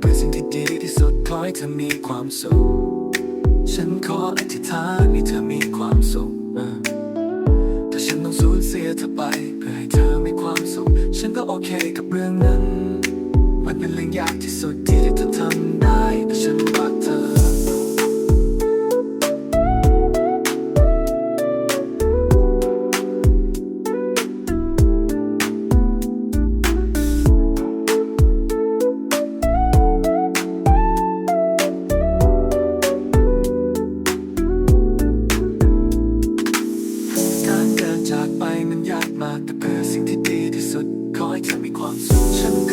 เป็นสิ่งที่ดีที่สุดถ้อยเธอมีความสุข ฉันขออธิษฐานให้เธอมีความสุขถ้าฉันต้องสูญเสียเธอไป เพื่อให้เธอมีความสุข ฉันก็โอเคกับเรื่องนั้น มันเป็นเรื่องยากที่สุดที่เธอทำได้แต่ฉันรักเธอ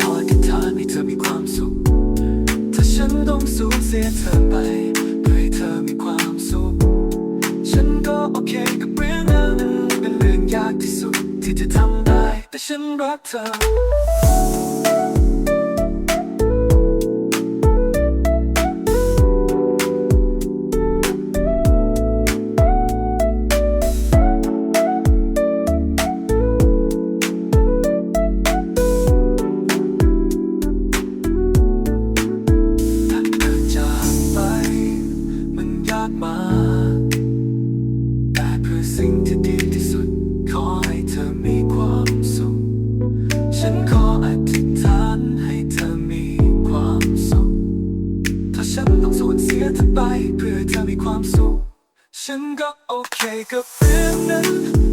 ขฉันขออธิษฐานให้เธอมีความสุข ถ้าฉันต้องสูญเสียเธอไปเพื่อให้เธอมีความสุข ฉันก็โอเคกับเรื่องนั้นเป็นเรื่องยากที่สุดที่จะทำได้ แต่ฉันรักเธอ สิ่งที่ดีที่สุด ขอให้เธอมีความสุข ฉันขออธิษฐานให้เธอมีความสุข ถ้าฉันต้องสูญเสียเธอไป เพื่อเธอมีความสุข ฉันก็โอเคกับเรื่องนั้น